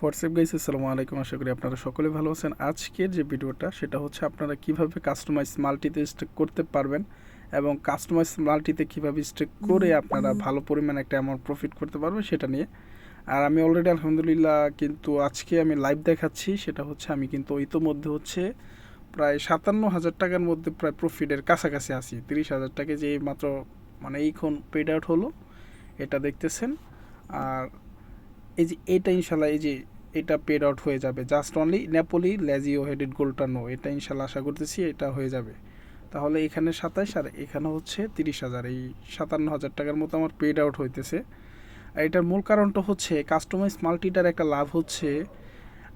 WhatsApp guys, আসসালামু আলাইকুম। আশা করি আপনারা সকলে ভালো আছেন। আজকের যে ভিডিওটা, সেটা হচ্ছে আপনারা কীভাবে কাস্টমাইজ মাল্টিতে স্টেক করতে পারবেন এবং কাস্টমাইজ মাল্টিতে কীভাবে স্টেক করে আপনারা ভালো পরিমাণে একটা অ্যামাউন্ট প্রফিট করতে পারবেন, সেটা নিয়ে। আর আমি অলরেডি আলহামদুলিল্লাহ, কিন্তু আজকে আমি লাইভ দেখাচ্ছি। সেটা হচ্ছে আমি কিন্তু ইতোমধ্যে হচ্ছে প্রায় সাতান্ন হাজার টাকার মধ্যে প্রায় প্রফিটের কাছাকাছি আছি। তিরিশ হাজার টাকা যে মাত্র মানে এইখন পেড আউট হলো, এটা দেখতেছেন। আর এই যে এটা ইনশাল্লাহ এই যে এটা পেড আউট হয়ে যাবে। Just only Napoli Lazio headed গোলটা নো এটা ইনশাল্লাহ আশা করতেছি এটা হয়ে যাবে। তাহলে এখানে সাতাইশ আর এখানে হচ্ছে তিরিশ হাজার। এই সাতান্ন হাজার টাকার মতো আমার পেড আউট হইতেছে। আর এটার মূল কারণটা হচ্ছে কাস্টমাইজ মাল্টিটার একটা লাভ হচ্ছে।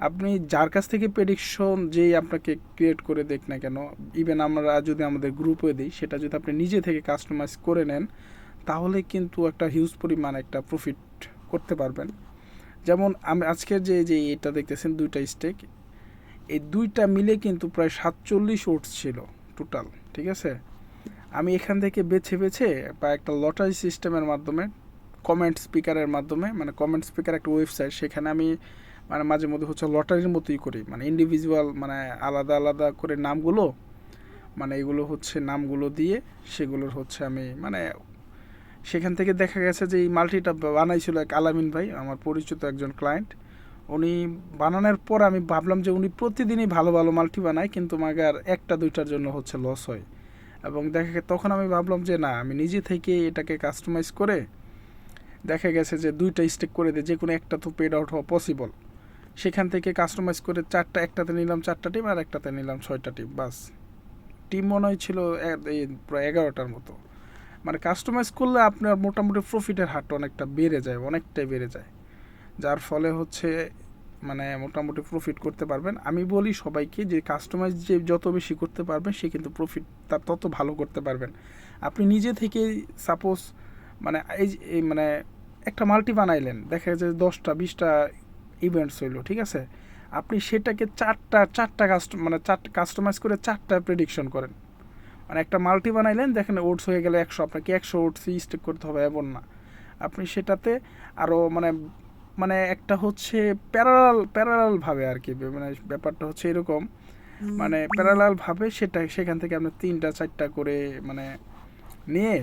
আপনি যার কাছ থেকে প্রেডিকশন যেই আপনাকে ক্রিয়েট করে দেখ না কেন ইভেন আমরা যদি আমাদের গ্রুপে দিই, সেটা যদি আপনি নিজে থেকে কাস্টমাইজ করে নেন, তাহলে কিন্তু একটা হিউজ পরিমাণ একটা প্রফিট করতে পারবেন। যেমন আমি আজকের যে যে এটা দেখতেছেন দুইটা স্টেক এই দুইটা মিলে কিন্তু প্রায় সাতচল্লিশ ওটস ছিল টোটাল ঠিক আছে? আমি এখান থেকে বেছে বেছে বা একটা লটারি সিস্টেমের মাধ্যমে কমেন্ট স্পিকারের মাধ্যমে মানে কমেন্ট স্পিকার একটা ওয়েবসাইট সেখানে আমি মানে মাঝে মধ্যে হচ্ছে লটারির মতোই করি। মানে ইন্ডিভিজুয়াল মানে আলাদা আলাদা করে নামগুলো মানে এগুলো হচ্ছে নামগুলো দিয়ে সেগুলোর হচ্ছে আমি মানে সেখান থেকে দেখা গেছে যে এই মাল্টিটা বানাইছিল এক আলামিন ভাই, আমার পরিচিত একজন ক্লায়েন্ট উনি বানানোর পর আমি ভাবলাম যে উনি প্রতিদিনই ভালো ভালো মাল্টি বানায়, কিন্তু মাগার একটা দুইটার জন্য হচ্ছে লস হয়। এবং দেখা তখন আমি ভাবলাম যে না, আমি নিজে থেকে এটাকে কাস্টমাইজ করে দেখা গেছে যে দুইটা স্টেক করে দিয়ে যে কোনো একটা তো পেড আউট হওয়া পসিবল সেখান থেকে কাস্টমাইজ করে চারটা, একটাতে নিলাম চারটা টিম আর একটাতে নিলাম ছয়টা টিম বাস। টিম মনে হয় ছিল প্রায় এগারোটার মতো। মানে কাস্টমাইজ করলে আপনার মোটামুটি প্রফিটের হারটা অনেকটা বেড়ে যায়, অনেকটাই বেড়ে যায়। যার ফলে হচ্ছে মানে মোটামুটি প্রফিট করতে পারবেন। আমি বলি সবাইকে যে কাস্টমাইজ যে যত বেশি করতে পারবেন, সে কিন্তু প্রফিট তার তত ভালো করতে পারবেন। আপনি নিজে থেকে সাপোজ মানে এই মানে একটা মাল্টি বানাইলেন, দেখা যায় দশটা, বিশটা ইভেন্টস হইল, ঠিক আছে? আপনি সেটাকে চারটা চারটা কাস্ট মানে চারটা কাস্টমাইজ করে চারটা প্রেডিকশন করেন। মানে একটা মাল্টি বানাইলেন দেখেন ওটস হয়ে গেলে একশো। আপনাকে একশো ওটস স্টেক করতে হবে এমন না। আপনি সেটাতে আরও মানে মানে একটা হচ্ছে প্যারালাল প্যারালালভাবে আর কি মানে ব্যাপারটা হচ্ছে এরকম। মানে প্যারালালভাবে সেটা সেখান থেকে আপনি তিনটা চারটা করে মানে নিয়ে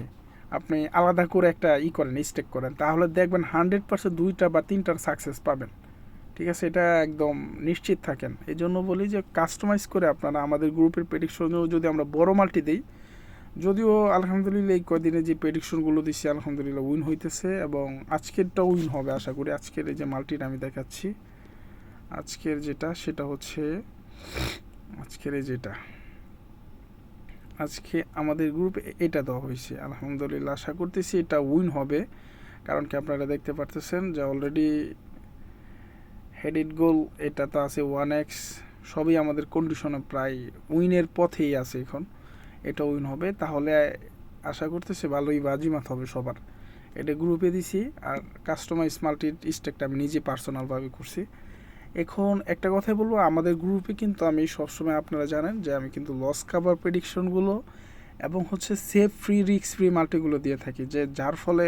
আপনি আলাদা করে একটা ই করেন স্টেক করেন। তাহলে দেখবেন হান্ড্রেড পার্সেন্ট দুইটা বা তিনটার সাকসেস পাবেন। ঠিক আছে? এটা একদম নিশ্চিত থাকেন। এই জন্য বলি যে কাস্টমাইজ করে আপনারা আমাদের গ্রুপের প্রেডিকশনেও যদি আমরা বড় মাল্টি দিই, যদিও আলহামদুলিল্লাহ এই কদিনে যে প্রেডিকশনগুলো দিচ্ছি আলহামদুলিল্লাহ উইন হইতেছে এবং আজকেরটা উইন হবে আশা করি। আজকের এই যে মাল্টিটা আমি দেখাচ্ছি, আজকের যেটা সেটা হচ্ছে, আজকের এই যেটা, আজকে আমাদের গ্রুপে এটা দেওয়া হয়েছে। আলহামদুলিল্লাহ আশা করতেছি এটা উইন হবে। কারণ কি আপনারা দেখতে পারতেছেন যে অলরেডি হেডিড গোল এটা তো আছে ওয়ান এক্স সবই আমাদের কন্ডিশনে প্রায় উইনের পথেই আছে এখন। এটা উইন হবে, তাহলে আশা করতেছি ভালোই বাজিমাত হবে সবার। এটা গ্রুপে দিছি, আর কাস্টমাইজ মাল্টি স্টেকটা আমি নিজে পার্সোনালভাবে করছি। এখন একটা কথাই বলব, আমাদের গ্রুপে কিন্তু আমি সবসময় আপনারা জানেন যে আমি কিন্তু লস কাভার প্রেডিকশনগুলো এবং হচ্ছে সেফ ফ্রি রিক্স ফ্রি মাল্টিগুলো দিয়ে থাকি, যে যার ফলে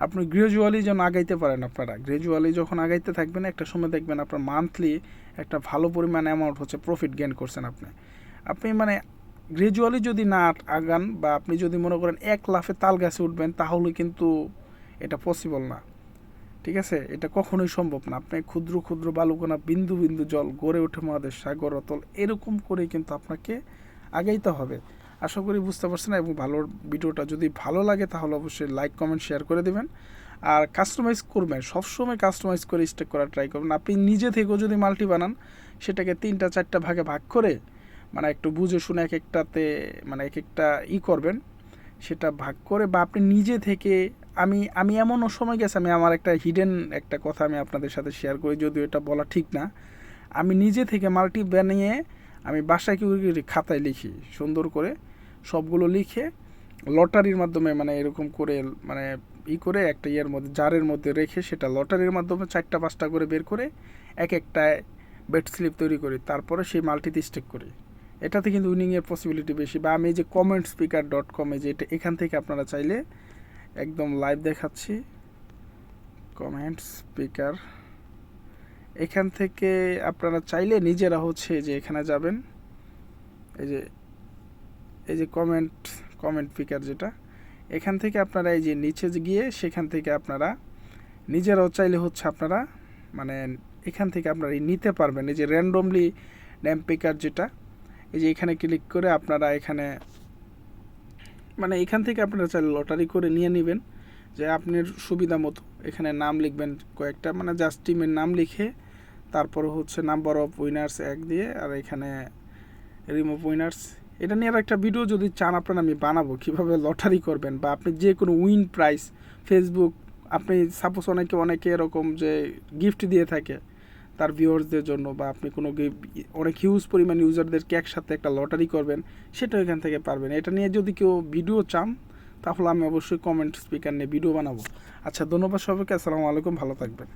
আপনি গ্রাজুয়ালি যেন আগাইতে পারেন আপনারা। গ্রাজুয়ালি যখন আগাইতে থাকবেন, একটা সময় দেখবেন আপনার মান্থলি একটা ভালো পরিমাণ অ্যামাউন্ট হচ্ছে প্রফিট গেন করছেন আপনি। আপনি মানে গ্রাজুয়ালি যদি না আগান বা আপনি যদি মনে করেন এক লাফে তাল গাছে উঠবেন, তাহলে কিন্তু এটা পসিবল না। ঠিক আছে? এটা কখনোই সম্ভব না। আপনি ক্ষুদ্র ক্ষুদ্র বালুকোনা বিন্দু বিন্দু জল, গড়ে ওঠে মহাদেশ, সাগর, অতল, এরকম করে কিন্তু আপনাকে আগাইতে হবে। আশা করি বুঝতে পারছেন এবং ভালো ভিডিওটা যদি ভালো লাগে তাহলে অবশ্যই লাইক কমেন্ট শেয়ার করে দেবেন। আর কাস্টমাইজ করবেন, সবসময় কাস্টমাইজ করে স্টেক করার ট্রাই করবেন। আপনি নিজে থেকেও যদি মাল্টি বানান, সেটাকে তিনটা, চারটা ভাগে ভাগ করে মানে একটু বুঝে শুনে এক একটাতে মানে এক একটা ই করবেন, সেটা ভাগ করে বা আপনি নিজে থেকে, আমি আমি এমনও সময় গেছে, আমি আমার একটা হিডেন একটা কথা আমি আপনাদের সাথে শেয়ার করি, যদিও এটা বলা ঠিক না। আমি নিজে থেকে মাল্টি বানিয়ে, আমি বাসায় কি খাতায় লিখি, সুন্দর করে। সবগুলো লিখে লটারির মাধ্যমে মানে এরকম করে মানে ই করে একটা ইয়ের মধ্যে, জারের মধ্যে রেখে সেটা লটারির মাধ্যমে চারটা, পাঁচটা করে বের করে এক একটা বেড স্লিপ তৈরি করি, তারপরে সেই মাল্টিতে স্টেক করি। এটাতে কিন্তু উইনিংয়ের পসিবিলিটি বেশি। বা আমি যে কমেন্ট স্পিকার ডট কমে যে এটা, এখান থেকে আপনারা চাইলে একদম লাইভ দেখাচ্ছি। কমেন্ট স্পিকার এখান থেকে আপনারা চাইলে নিজেরা হচ্ছে যে এখানে যাবেন। এই যে এই যে কমেন্ট কমেন্ট পিকার যেটা, এখান থেকে আপনারা এই যে নিচে গিয়ে সেখান থেকে আপনারা নিজেরাও চাইলে হচ্ছে আপনারা মানে এখান থেকে আপনারা নিতে পারবেন। এই যে র্যান্ডমলি ন্যাম পিকার যেটা, এই যে এখানে ক্লিক করে আপনারা এখানে মানে এখান থেকে আপনারা চাইলে লটারি করে নিয়ে নেবেন। যে আপনার সুবিধা মতো এখানে নাম লিখবেন কয়েকটা মানে জাস্ট টিমের নাম লিখে তারপর হচ্ছে নাম্বার অফ উইনার্স এক দিয়ে আর এখানে রিমুভ উইনার্স এটা নিয়ে আর একটা ভিডিও যদি চান, আপনার আমি বানাবো। কীভাবে লটারি করবেন বা আপনি যে কোনো উইন প্রাইস ফেসবুক আপনি সাপোজ অনেকে অনেকে এরকম যে গিফট দিয়ে থাকে তার ভিউয়ার্সদের জন্য বা আপনি কোনো অনেক হিউজ পরিমাণ ইউজারদেরকে একসাথে একটা লটারি করবেন, সেটা এখান থেকে পারবেন। এটা নিয়ে যদি কেউ ভিডিও চান, তাহলে আমি অবশ্যই কমেন্ট স্পিকার নিয়ে ভিডিও বানাবো। আচ্ছা ধন্যবাদ সবাইকে, আসসালামু আলাইকুম, ভালো থাকবেন।